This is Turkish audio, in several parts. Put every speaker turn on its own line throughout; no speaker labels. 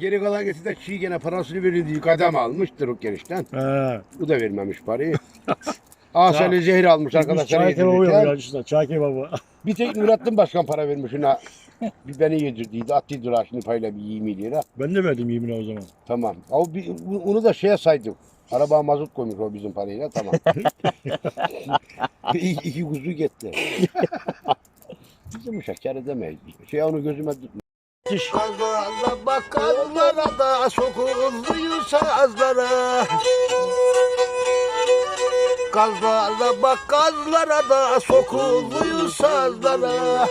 Geri kalan geçti de çiğ gene parasını verildiği adam almıştır o genişten.
He.
Bu da vermemiş parayı. Asali zehir almış arkadaşlar.
çay kebabı yapıyoruz işte. Çay kebabı.
Bir tek Nurattin Başkan para vermiş ona. Bir beni yedirdiydi. Attıydı lira şimdi payla bir 20 lira.
Ben de verdim yemini o zaman.
Tamam. O bir, onu da şeye saydık. Araba mazot koymuş o bizim parayla tamam. iki, iki kuzu gitti. Bizim kar edemeyiz. Şey onu gözüme
Kazlarla bakanlara da sokulluyu sazlara Kazlarla bakanlara da sokulluyu sazlara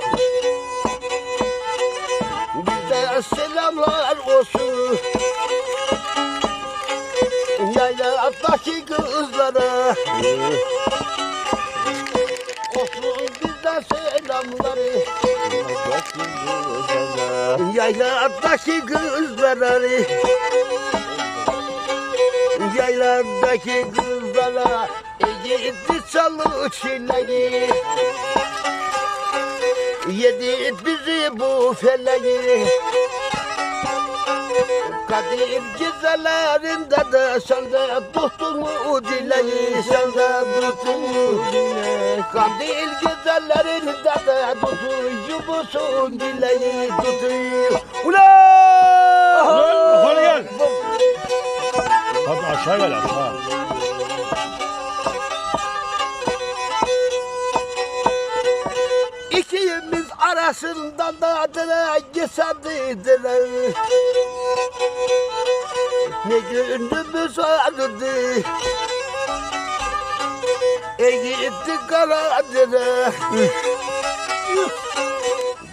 Bizde selamlar olsun. Yayladaki kızlara. Olsun bizden selamları. Yayladaki kızlara Yayladaki kızlara Gitti çalı çileği. Yedi bizi bu feleği Kadir güzellerinde de sen de tuttun mu dileği Sen de tuttun mu dileği Kadir güzellerinde de tutuyor musun dileği Tutuyor Ulan!
Yukarı gel. Hadi aşağı gel aşağı.
İkimiz arasından da adına geçerdiler Ne günümüz vardı E gitti Karadere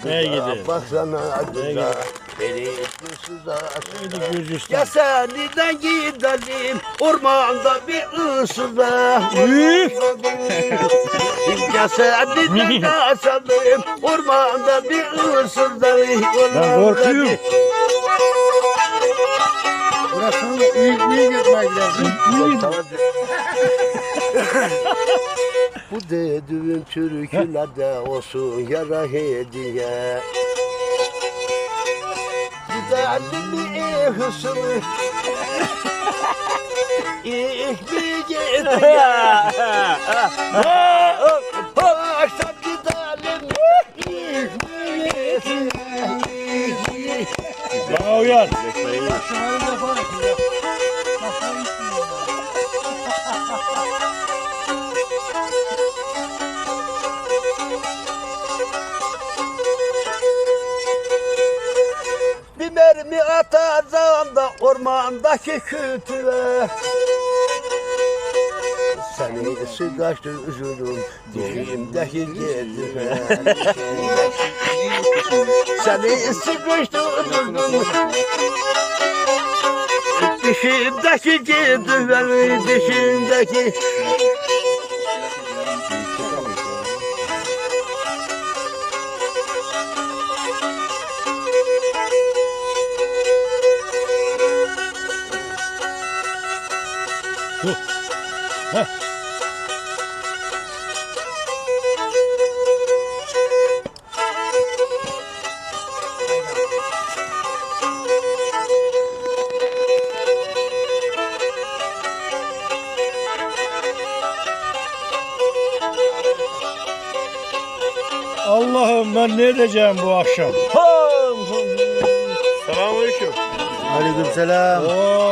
Neye gidi?
Baksana adına? Beni ıssız
Neydi
Ya
Gürcistan?
seniden gidelim ormanda bir ıssıza Ya seniden kaçalım ormanda bir ıssıza
Ben korkuyorum.
Burası da iyi, iyi gitmeye gidersin.
Bu dediğin türkülerde olsun yara hediye Mi hısımı İlk bir gidiyor Akşam gidelim bir gidiyor
Bana uyar.
Bir ormandaki kütüğe Seni sıkaçtı üzülüm dişimdeki gedime Seni sıkıştı üzüldüm. Dişimdeki gedime dişimdeki
Allah'ım ben ne edeceğim bu akşam?
Selamünaleyküm.
Oo.